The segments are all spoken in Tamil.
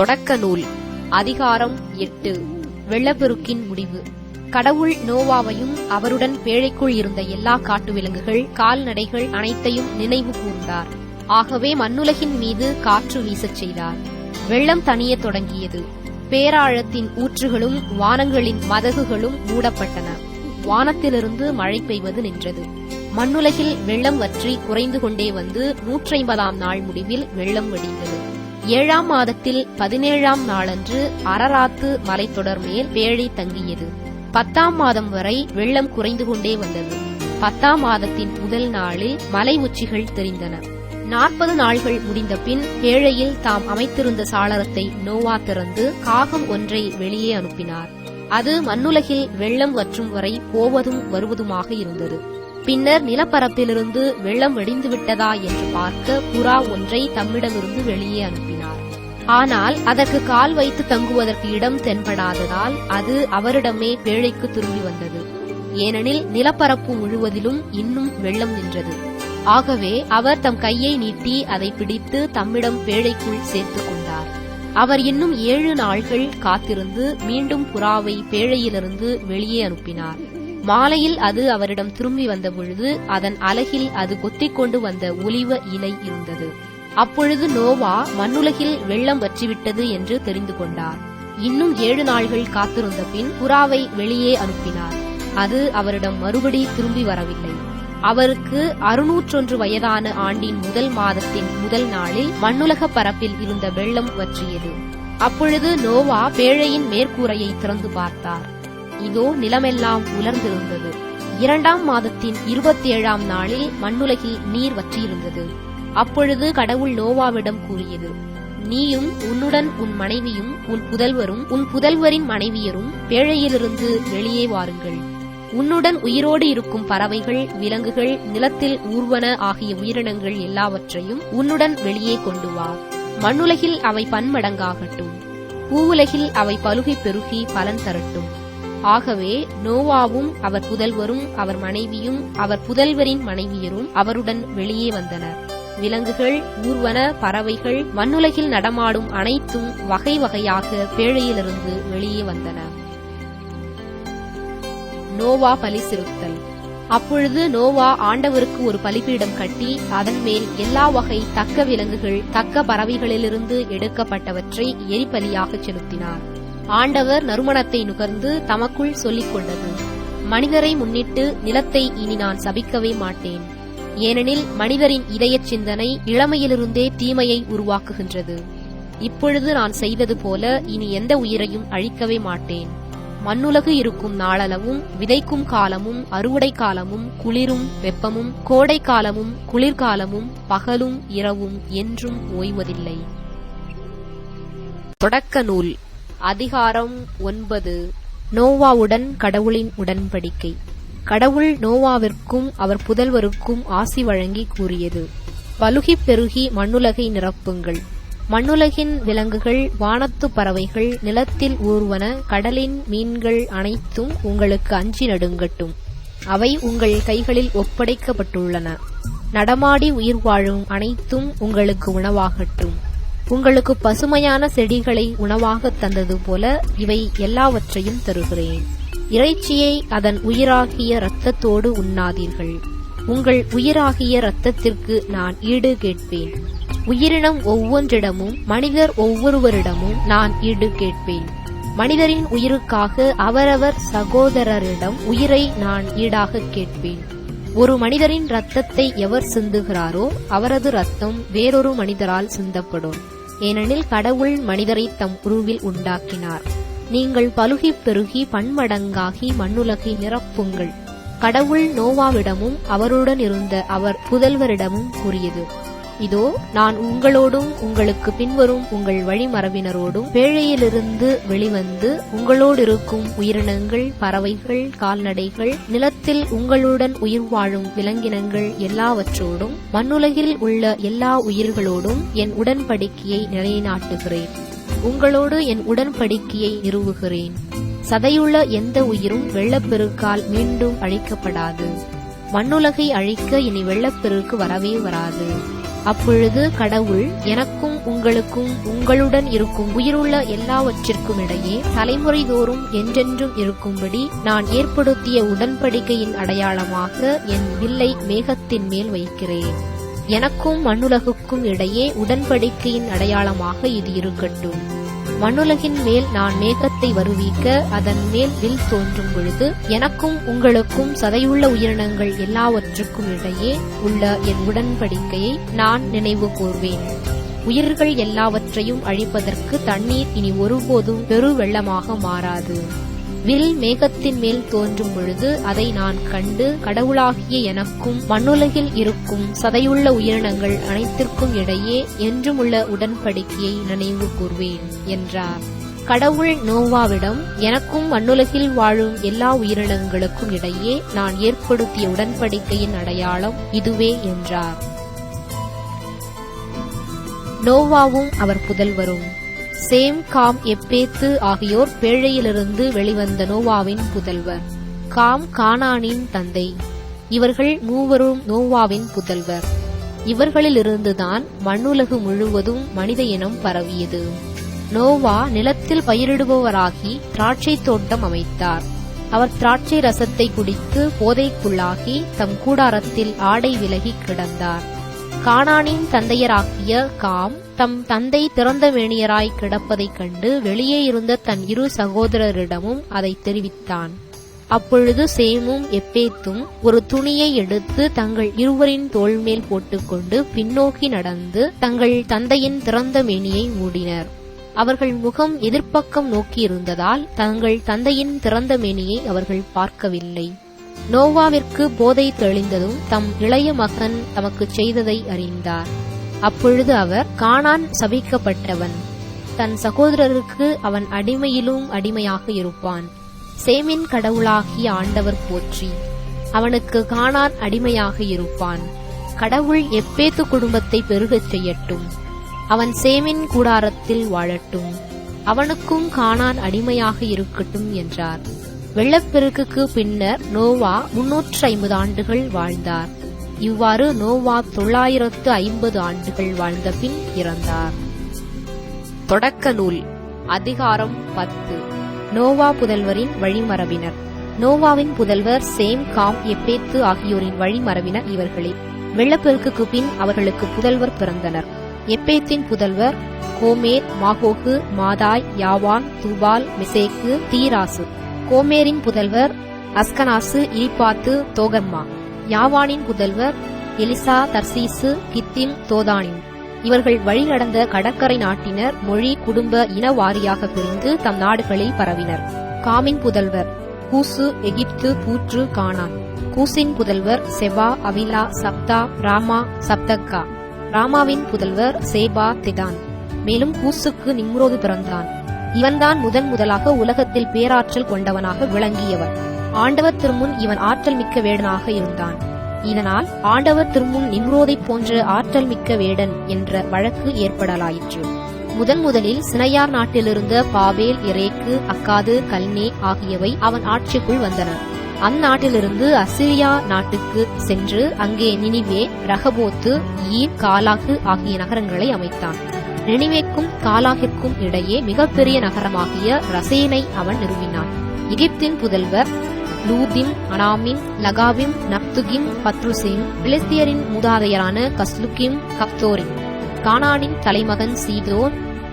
தொடக்க நூல். அதிகாரம் எட்டு. வெள்ளப்பெருக்கின் முடிவு. கடவுள் நோவாவையும் அவருடன் பேழைக்குள் இருந்த எல்லா காட்டு விலங்குகள் கால்நடைகள் அனைத்தையும் நினைவு கூர்ந்தார். ஆகவே மண்ணுலகின் மீது காற்று வீசச் செய்தார். வெள்ளம் தணியத் தொடங்கியது. பேராழத்தின் ஊற்றுகளும் வானங்களின் மதகுகளும் மூடப்பட்டன. வானத்திலிருந்து மழை பெய்வது நின்றது. மண்ணுலகில் வெள்ளம் வற்றி குறைந்து கொண்டே வந்து நூற்றைம்பதாம் நாள் முடிவில் வெள்ளம் வடிந்தது. ஏழாம் மாதத்தில் பதினேழாம் நாளன்று அரராத்து மலைத்தொடர் மேல் பேழை தங்கியது. பத்தாம் மாதம் வரை வெள்ளம் குறைந்து கொண்டே வந்தது. பத்தாம் மாதத்தின் முதல் நாளில் மலை உச்சிகள் தெரிந்தன. நாற்பது நாள்கள் முடிந்த பின் பேழையில் தாம் அமைத்திருந்த சாளரத்தை நோவா திறந்து காகம் ஒன்றை வெளியே அனுப்பினார். அது மண்ணுலகில் வெள்ளம் வற்றும் வரை போவதும் வருவதுமாக இருந்தது. பின்னர் நிலப்பரப்பிலிருந்து வெள்ளம் வெடிந்துவிட்டதா என்று பார்க்க புறா ஒன்றை தம்மிடமிருந்து வெளியே அனுப்பினார். ஆனால் அதற்கு கால் வைத்து தங்குவதற்கு இடம் தென்படாததால் அது அவரிடமே பேழைக்கு திரும்பி வந்தது. ஏனெனில் நிலப்பரப்பு முழுவதிலும் இன்னும் வெள்ளம் நின்றது. ஆகவே அவர் தம் கையை நீட்டி அதை பிடித்து தம்மிடம் பேழைக்குள் சேர்த்துக் கொண்டார். அவர் இன்னும் ஏழு நாள்கள் காத்திருந்து மீண்டும் புறாவை பேழையிலிருந்து வெளியே அனுப்பினார். மாலையில் அது அவரிடம் திரும்பி வந்தபொழுது அதன் அலகில் அது கொத்திக்கொண்டு வந்த ஒலிவ இலை இருந்தது. அப்பொழுது நோவா மண்ணுலகில் வெள்ளம் வற்றிவிட்டது என்று தெரிந்து கொண்டார். இன்னும் ஏழு நாள்கள் காத்திருந்த பின் புறாவை வெளியே அனுப்பினார். அது அவரிடம் மறுபடி திரும்பி வரவில்லை. அவருக்கு அறுநூற்றொன்று வயதான ஆண்டின் முதல் மாதத்தின் முதல் நாளில் மண்ணுலக பரப்பில் இருந்த வெள்ளம் வற்றியது. அப்பொழுது நோவா பேழையின் மேற்கூரையை திறந்து பார்த்தார். இதோ நிலமெல்லாம் உலர்ந்திருந்தது. இரண்டாம் மாதத்தின் இருபத்தி ஏழாம் நாளில் மண்ணுலகில் நீர் வற்றியிருந்தது. அப்பொழுது கடவுள் நோவாவிடம் கூறியது நீயும் உன்னுடன் உன் மனைவியும் உன் புதல்வரும் உன் புதல்வரின் மனைவியரும் பேழையிலிருந்து வெளியே வாருங்கள். உன்னுடன் உயிரோடு இருக்கும் பறவைகள் விலங்குகள் நிலத்தில் ஊர்வன ஆகிய உயிரினங்கள் எல்லாவற்றையும் உன்னுடன் வெளியே கொண்டு வா. மண்ணுலகில் அவை பன்மடங்காகட்டும். பூவுலகில் அவை பலுகை பெருகி பலன் தரட்டும். ஆகவே நோவாவும் அவர் புதல்வரும் அவர் மனைவியும் அவர் புதல்வரின் மனைவியரும் அவருடன் வெளியே வந்தனர். விலங்குகள் ஊர்வன பறவைகள் மண்ணுலகில் நடமாடும் அனைத்தும் வகை வகையாக பேழையிலிருந்து வெளியே வந்தன. நோவா பலி செலுத்தல். அப்பொழுது நோவா ஆண்டவருக்கு ஒரு பலிபீடம் கட்டி அதன் மேல் எல்லா வகை தக்க விலங்குகள் தக்க பறவைகளிலிருந்து எடுக்கப்பட்டவற்றை எரிபலியாக செலுத்தினார். ஆண்டவர் நறுமணத்தை நுகர்ந்து தமக்குள் சொல்லிக் கொண்டது மனிதரை முன்னிட்டு நிலத்தை இனி நான் சபிக்கவே மாட்டேன். ஏனெனில் மனிதரின் இதயச் சிந்தனை இளமையிலிருந்தே தீமையை உருவாக்குகின்றது. இப்பொழுது நான் செய்தது போல இனி எந்த உயிரையும் அழிக்கவே மாட்டேன். மண்ணுலகு இருக்கும் நாளளவும் விதைக்கும் காலமும் அறுவடை காலமும் குளிரும் வெப்பமும் கோடை காலமும் குளிர்காலமும் பகலும் இரவும் என்றும் ஓய்வதில்லை. தொடக்க நூல் அதிகாரம் ஒன்பது. நோவாவுடன் கடவுளின் உடன்படிக்கை. கடவுள் நோவாவிற்கும் அவர் புதல்வருக்கும் ஆசி வழங்கி கூறியது. பலுகி பெருகி மண்ணுலகை நிரப்புங்கள். மண்ணுலகின் விலங்குகள் வானத்து பறவைகள் நிலத்தில் ஊர்வன கடலின் மீன்கள் அனைத்தும் உங்களுக்கு அஞ்சி நடுங்கட்டும். அவை உங்கள் கைகளில் ஒப்படைக்கப்பட்டுள்ளன. நடமாடி உயிர் வாழும் அனைத்தும் உங்களுக்கு உணவாகட்டும். உங்களுக்கு பசுமையான செடிகளை உணவாகத் தந்தது போல இவை எல்லாவற்றையும் தருகிறேன். இறைச்சியை அதன் உயிராகிய இரத்தத்தோடு உண்ணாதீர்கள். உங்கள் உயிராகிய இரத்தத்திற்கு நான் ஈடு கேட்பேன். உயிரினம் ஒவ்வொன்றிடமும் மனிதர் ஒவ்வொருவரிடமும் நான் ஈடு கேட்பேன். மனிதரின் உயிருக்காக அவரவர் சகோதரரிடம் உயிரை நான் ஈடாக கேட்பேன். ஒரு மனிதரின் ரத்தத்தை எவர் சிந்துகிறாரோ அவரது ரத்தம் வேறொரு மனிதரால் சிந்தப்படும். ஏனெனில் கடவுள் மனிதரை தம் உருவில் உண்டாக்கினார். நீங்கள் பலுகி பெருகி பன்மடங்காகி மண்ணுலகை நிரப்புங்கள். கடவுள் நோவாவிடமும் அவருடன் இருந்த அவர் புதல்வரிடமும் கூறியது. இதோ நான் உங்களோடும் உங்களுக்கு பின்வரும் உங்கள் வழிமரபினரோடும் பேழையிலிருந்து வெளிவந்து உங்களோடு இருக்கும் உயிரினங்கள் பறவைகள் கால்நடைகள் நிலத்தில் உங்களுடன் உயிர் வாழும் விலங்கினங்கள் எல்லாவற்றோடும் மண்ணுலகில் உள்ள எல்லா உயிர்களோடும் என் உடன்படிக்கையை நிலைநாட்டுகிறேன். உங்களோடு என் உடன்படிக்கையை நிறுவுகிறேன். சதையுள்ள எந்த உயிரும் வெள்ளப்பெருக்கால் மீண்டும் அழிக்கப்படாது. மண்ணுலகை அழிக்க இனி வெள்ளப்பெருக்கு வரவே வராது. அப்பொழுது கடவுள் எனக்கும் உங்களுக்கும் உங்களுடன் இருக்கும் உயிருள்ள எல்லாவற்றிற்கும் இடையே தலைமுறை தோறும் என்றென்றும் இருக்கும்படி நான் ஏற்படுத்திய உடன்படிக்கையின் அடையாளமாக என் வில்லை மேகத்தின் மேல் வைக்கிறேன். எனக்கும் மண்ணுலகுக்கும் இடையே உடன்படிக்கையின் அடையாளமாக இது இருக்கட்டும். மண்ணுலகின் மேல் நான் மேகத்தை வருவிக்க அதன் மேல் வில் தோன்றும் பொழுது எனக்கும் உங்களுக்கும் சதையுள்ள உயிரினங்கள் எல்லாவற்றுக்கும் இடையே உள்ள என் உடன்படிக்கையை நான் நினைவு கூர்வேன். உயிர்கள் எல்லாவற்றையும் அழிப்பதற்கு தண்ணீர் இனி ஒருபோதும் பெரு வெள்ளமாக மாறாது. வில் மேகத்தின் மேல் தோன்றும் பொழுது அதை நான் கண்டு கடவுளாகிய எனக்கும் மண்ணுலகில் இருக்கும் சதையுள்ள உயிரினங்கள் அனைத்திற்கும் இடையே என்றுமுள்ள உடன்படிக்கையை நினைவு கூர்வேன் என்றார். கடவுள் நோவாவிடம் எனக்கும் மண்ணுலகில் வாழும் எல்லா உயிரினங்களுக்கும் இடையே நான் ஏற்படுத்திய உடன்படிக்கையின் அடையாளம் இதுவே என்றார். நோவாவும் அவர் புதல்வரும். சேம் காம் எப்பேத்து ஆகியோர் பேழையிலிருந்து வெளிவந்த நோவாவின் புதல்வர். காம் கானானின் தந்தை. இவர்கள் மூவரும் நோவாவின் புதல்வர். இவர்களிலிருந்துதான் மண்ணுலகு முழுவதும் மனித இனம் பரவியது. நோவா நிலத்தில் பயிரிடுபவராகி திராட்சை தோட்டம் அமைத்தார். அவர் திராட்சை ரசத்தை குடித்து போதைக்குள்ளாகி தம் கூடாரத்தில் ஆடை விலகி கிடந்தார். கானானின் தந்தையராகிய காம் தம் தந்தை திறந்த மேனியராய் கிடப்பதைக் கண்டு வெளியே இருந்த தன் இரு சகோதரரிடமும் அதை தெரிவித்தான். அப்பொழுது சேமும் எப்பேத்தும் ஒரு துணியை எடுத்து தங்கள் இருவரின் தோள்மேல் போட்டுக்கொண்டு பின்னோக்கி நடந்து தங்கள் தந்தையின் திறந்த மேனியை மூடினர். அவர்கள் முகம் எதிர்ப்பக்கம் நோக்கியிருந்ததால் தங்கள் தந்தையின் திறந்த மேனியை அவர்கள் பார்க்கவில்லை. நோவாவிற்கு போதை தெளிந்ததும் தம் இளைய மகன் தமக்கு செய்ததை அறிந்தார். அப்பொழுது அவர் காணான் சபிக்கப்பட்டவன். தன் சகோதரருக்கு அவன் அடிமையிலும் அடிமையாக இருப்பான். சேமின் கடவுளாகிய ஆண்டவர் போற்றி. அவனுக்கு காணான் அடிமையாக இருப்பான். கடவுள் எப்பேத்து குடும்பத்தை பெருகச் செய்யட்டும். அவன் சேமின் கூடாரத்தில் வாழட்டும். அவனுக்கும் காணான் அடிமையாக இருக்கட்டும் என்றார். வெள்ளப்பெருக்குக்கு பின்னர் நோவா முன்னூற்று ஐம்பது ஆண்டுகள் வாழ்ந்தார். இவ்வாறு நோவா தொள்ளாயிரத்து ஐம்பது ஆண்டுகள் வாழ்ந்த பின் இறந்தார். தொடக்க நூல் அதிகாரம் பத்து. நோவா புதல்வரின் வழிமரபினர். நோவாவின் புதல்வர் சேம் காம் எப்பேத்து ஆகியோரின் வழிமரபினர் இவர்களே. வெள்ளப்பெருக்குக்கு பின் அவர்களுக்கு புதல்வர் பிறந்தனர். எப்பேத்தின் புதல்வர் Gomer Magog Madai Javan Tubal Meshech Tiras. கோமேரின் புதல்வர் அஸ்கனாசு இலிப்பாத்து தோகன்மா யாவானின் புதல்வர் எலிசா தர்சீசு கித்திம் தோதானின் இவர்கள் வழிநடந்த கடற்கரை நாட்டினர் மொழி குடும்ப இன வாரியாக பிரிந்து தம் நாடுகளில் பரவினர். காமின் புதல்வர் கூசு எகிப்து பூற்று கானான். கூசின் புதல்வர் Seba Havilah Sabtah Raamah Sabteca. ராமாவின் புதல்வர் சேபா திதான். மேலும் கூசுக்கு நிம்ரோது பிறந்தான். இவன்தான் முதன் முதலாக உலகத்தில் பேராற்றல் கொண்டவனாக விளங்கியவர் ஆண்டவர் திருமுன் இவன் ஆற்றல் மிக்க வேடனாக இருந்தான். இதனால் ஆண்டவர் திருமுன் நிம்ரோதை போன்ற ஆற்றல் மிக்க வேடன் என்ற வழக்கு ஏற்படலாயிற்று. முதன் முதலில் சினையார் நாட்டிலிருந்த பாபேல் இரேக்கு அக்காது கல்னே ஆகியவை அவன் ஆட்சிக்குள் வந்தன. அந்நாட்டிலிருந்து அசிரியா நாட்டுக்கு சென்று அங்கே நினிவே ரகபோத்து ஈர் காலாகு ஆகிய நகரங்களை அமைத்தான். நினைவேக்கும் காலாகிற்கும் இடையே மிகப்பெரிய நகரமாகிய ரசேனை அவன் நிறுவினான். எகிப்தின் புதல்வர் லூதிம் அனாமின் லகாவிம் நப்துகிம் பத்ருசிம் பிலிஸ்தியரின் மூதாதையரான கஸ்லுகிம் கப்தோரிம் கானானின் தலைமகன் சீதோன்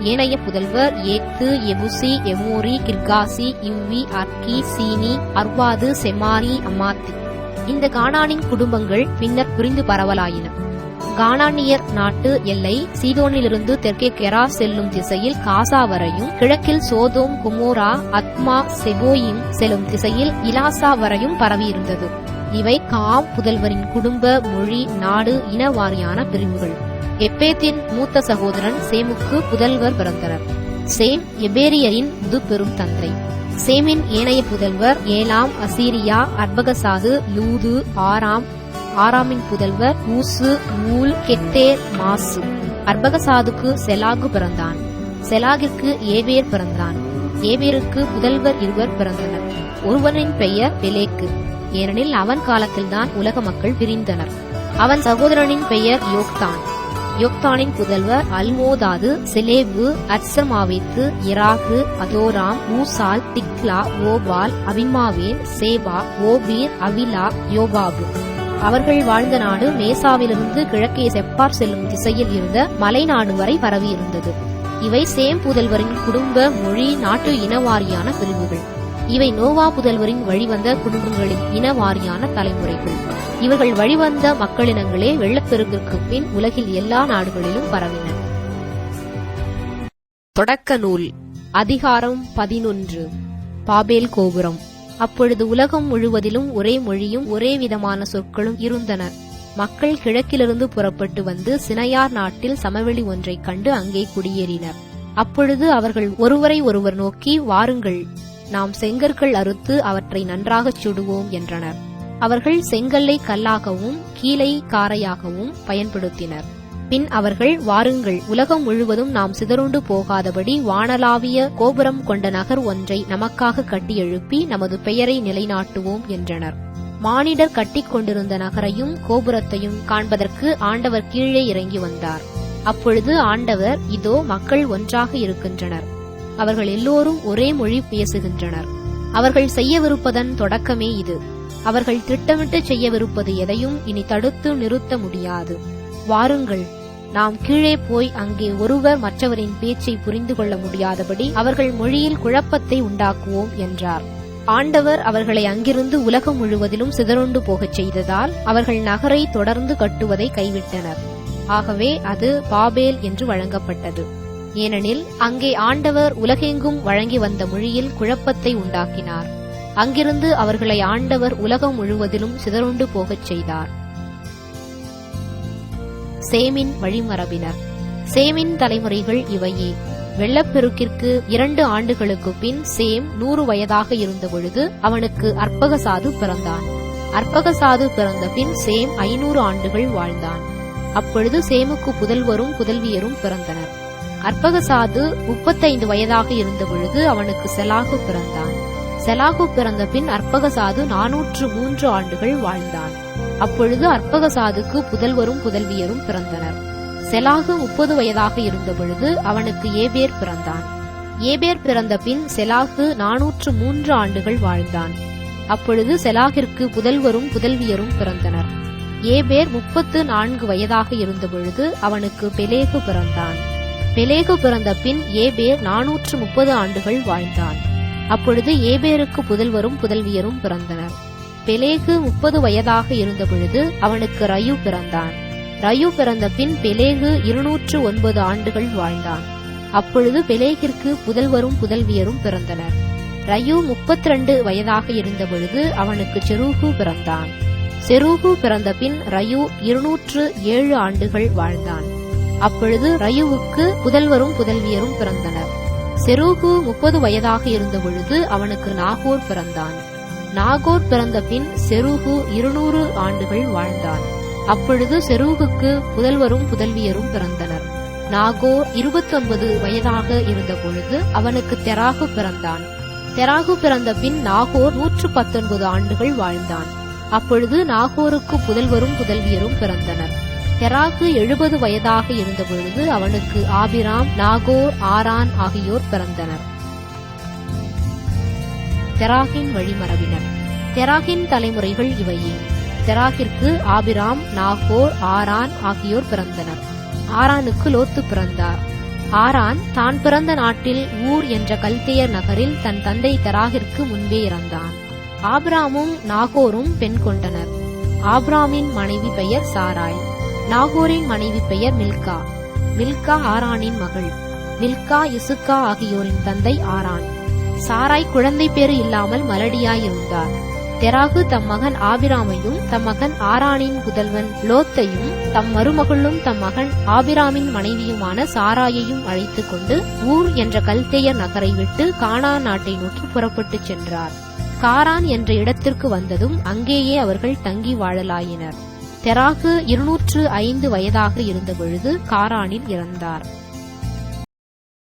ஏனைய புதல்வர் ஏத்து எபுசி எமோரி கிர்காசி இவ்வி அர்கி சீனி அர்வாது செமாரி அம்மாத்தி. இந்த கானானின் குடும்பங்கள் பின்னர் பிரிந்து பரவலாயின. கானானியர் நாட்டு எல்லை சீதோனிலிருந்து தெற்கே கெரா செல்லும் திசையில் காசா வரையும் கிழக்கில் சோதோம் குமோரா அத்மா செபோயிம் செல்லும் திசையில் இலாசா வரையும் பரவியிருந்தது. இவை காம் புதல்வரின் குடும்ப மொழி நாடு இன வாரியான பிரிவுகள். எப்பேத்தின் மூத்த சகோதரன் சேமுக்கு புதல்வர் பிறந்தனர் சேம் எபேரியரின் முது பெரும் தந்தை. சேமின் ஏனைய புதல்வர் ஏலாம் அசீரியா அர்பகசாது லூது ஆராம் ஆராமின் புதல்வர் ஊசு ஊல் கெட்டேர் மாசு. அர்பகசாதுக்கு செலாகு பிறந்தான். செலாகிற்கு ஏவேர் பிறந்தான். ஏவேருக்கு புதல்வர் இருவர் பிறந்தனர். ஒருவனின் பெயர் பெலேக்கு. ஏனெனில் அவன் காலத்தில்தான் உலக மக்கள் பிரிந்தனர். அவன் சகோதரனின் பெயர் யோக்தான். யோக்தானின் புதல்வர் அல்மோதாது செலேவு அட்சமாவேத்து இராகு அதோராம் ஊசால் திக்லா ஓபால் அபிமாவேன் சேபா ஓபீர் அவிலா யோபாபு. அவர்கள் வாழ்ந்த நாடு மேசாவிலிருந்து கிழக்கே செப்பார் செல்லும் திசையில் இருந்த மலைநாடு வரை பரவியிருந்தது இவை சேம் புதல்வரின் குடும்ப மொழி நாட்டு இனவாரியான பிரிவுகள். இவை நோவா புதல்வரின் வழிவந்த குடும்பங்களின் இனவாரியான தலைமுறைகள். இவர்கள் வழிவந்த மக்களினங்களே வெள்ளப்பெருக்கிற்கு பின் உலகில் எல்லா நாடுகளிலும் பரவின. தொடக்க நூல். அதிகாரம் பதினொன்று. பாபேல் கோபுரம். அப்பொழுது உலகம் முழுவதிலும் ஒரே மொழியும் ஒரே விதமான சொற்களும் இருந்தன. மக்கள் கிழக்கிலிருந்து புறப்பட்டு வந்து சினையார் நாட்டில் சமவெளி ஒன்றைக் கண்டு அங்கே குடியேறினர். அப்பொழுது அவர்கள் ஒருவரை ஒருவர் நோக்கி வாருங்கள் நாம் செங்கற்கள் அறுத்து அவற்றை நன்றாகச் சுடுவோம் என்றனர். அவர்கள் செங்கல்லை கல்லாகவும் கீழை காரையாகவும் பயன்படுத்தினர். பின் அவர்கள் வாருங்கள் உலகம் முழுவதும் நாம் சிதறுண்டு போகாதபடி வானலாவிய கோபுரம் கொண்ட நகர் ஒன்றை நமக்காக கட்டி எழுப்பி நமது பெயரை நிலைநாட்டுவோம் என்றனர். மானிடர் கட்டிக்கொண்டிருந்த நகரையும் கோபுரத்தையும் காண்பதற்கு ஆண்டவர் கீழே இறங்கி வந்தார். அப்பொழுது ஆண்டவர் இதோ மக்கள் ஒன்றாக இருக்கின்றனர். அவர்கள் எல்லோரும் ஒரே மொழி பேசுகின்றனர். அவர்கள் செய்யவிருப்பதன் தொடக்கமே இது. அவர்கள் திட்டமிட்டு செய்யவிருப்பது எதையும் இனி தடுத்து நிறுத்த முடியாது. வாருங்கள் நாம் கீழே போய் அங்கே ஒருவர் மற்றவரின் பேச்சை புரிந்து கொள்ள முடியாதபடி அவர்கள் மொழியில் குழப்பத்தை உண்டாக்குவோம் என்றார். ஆண்டவர் அவர்களை அங்கிருந்து உலகம் முழுவதிலும் சிதறுண்டு போகச் செய்ததால் அவர்கள் நகரை தொடர்ந்து கட்டுவதை கைவிட்டனர். ஆகவே அது பாபேல் என்று வழங்கப்பட்டது. ஏனெனில் அங்கே ஆண்டவர் உலகெங்கும் வழங்கி வந்த மொழியில் குழப்பத்தை உண்டாக்கினார். அங்கிருந்து அவர்களை ஆண்டவர் உலகம் முழுவதிலும் சிதறுண்டு போகச் செய்தார். சேமின் வழிமரபினர். சேமின் தலைமுறைகள் இவையே. வெள்ளப்பெருக்கிற்கு இரண்டு ஆண்டுகளுக்கு பின் சேம் நூறு வயதாக இருந்தபொழுது அவனுக்கு அற்பகசாது பிறந்தான். அற்பகசாது பிறந்த பின் சேம் ஐநூறு ஆண்டுகள் வாழ்ந்தான். அப்பொழுது சேமுக்கு புதல்வரும் புதல்வியரும் பிறந்தனர். அற்பகசாது முப்பத்தைந்து வயதாக இருந்தபொழுது அவனுக்கு செலாகு பிறந்தான். செலாகு பிறந்த பின் அற்பகசாது நானூற்று மூன்று ஆண்டுகள் வாழ்ந்தான். அப்பொழுது அற்பகசாதுக்கு புதல்வரும் புதல்வியரும் பிறந்தனர். செலாகு முப்பது வயதாக இருந்தபொழுது அவனுக்கு ஏபேர் பிறந்தான். ஏபேர் பிறந்த பின் செலாகு நாநூற்று மூன்று ஆண்டுகள் வாழ்ந்தான். அப்பொழுது செலாகிற்கு புதல்வரும் புதல்வியரும் பிறந்தனர். ஏபேர் முப்பத்து நான்கு வயதாக இருந்தபொழுது அவனுக்கு பெலேகு பிறந்தான். பெலேகு பிறந்த பின் ஏபேர் நாநூற்று முப்பது ஆண்டுகள் வாழ்ந்தான். அப்பொழுது ஏபேருக்கு புதல்வரும் புதல்வியரும் பிறந்தனர். பெலேகு முப்பது வயதாக இருந்தபொழுது அவனுக்கு ரயு பிறந்தான். ரயு பிறந்த பின் பெலேகு இருநூற்று ஒன்பது ஆண்டுகள் வாழ்ந்தான். அப்பொழுது பெலேகிற்கு புதல்வரும் புதல்வியரும் பிறந்தனர். ரயு முப்பத்தி ரெண்டு வயதாக இருந்தபொழுது அவனுக்கு செரூகு பிறந்தான். செரூகு பிறந்த பின் ரயு இருநூற்று ஏழு ஆண்டுகள் வாழ்ந்தான். அப்பொழுது ரயுவுக்கு புதல்வரும் புதல்வியரும் பிறந்தனர். செரூகு முப்பது வயதாக இருந்தபொழுது அவனுக்கு நாகூர் பிறந்தான். நாகோர் பிறந்த பின் செருகு இருநூறு ஆண்டுகள் வாழ்ந்தான். அப்பொழுது செருகுக்கு புதல்வரும் புதல்வியரும் பிறந்தனர். நாகோர் இருபத்தொன்பது வயதாக இருந்தபொழுது அவனுக்கு தெராகு பிறந்தான். தெராகு பிறந்த பின் நாகோர் நூற்று பத்தொன்பது ஆண்டுகள் வாழ்ந்தான். அப்பொழுது நாகோருக்கு புதல்வரும் புதல்வியரும் பிறந்தனர். தெராகு எழுபது வயதாக இருந்தபொழுது அவனுக்கு ஆபிராம் நாகோர் ஆரான் ஆகியோர் பிறந்தனர். தெராகின் வழிமரபினர். தெராகின் தலைமுறைகள் இவையே தெராகிற்கு ஆபிராம் நாகோர் ஆரான் ஆகியோர் பிறந்தனர். ஆரானுக்கு லோத்து பிறந்தார். ஆரான் தான் பிறந்த நாட்டில் ஊர் என்ற கல்தேயர் நகரில் தன் தந்தை தெராகிற்கு முன்பே இறந்தான். ஆபிராமும் நாகோரும் பெண் கொண்டனர். ஆப்ராமின் மனைவி பெயர் சாராய். நாகோரின் மனைவி பெயர் மில்கா. மில்கா ஆரானின் மகள். மில்கா இசுக்கா ஆகியோரின் தந்தை ஆரான். சாராய் குழந்தை பேறு இல்லாமல் மலடியாயிருந்தார் தெராகு தம் மகன் ஆபிராமையும் தம் மகன் ஆரானின் புதல்வன் லோத்தையும் தம் மருமகளும் தம் மகன் ஆபிராமின் மனைவியுமான சாராயையும் அழைத்துக் கொண்டு ஊர் என்ற கல்தேயர் நகரை விட்டு கானா நாட்டை நோக்கி புறப்பட்டுச் சென்றார். காரான் என்ற இடத்திற்கு வந்ததும் அங்கேயே அவர்கள் தங்கி வாழலாயினர். தெராகு இருநூற்று ஐந்து வயதாக இருந்த பொழுது காரானில் இறந்தார்.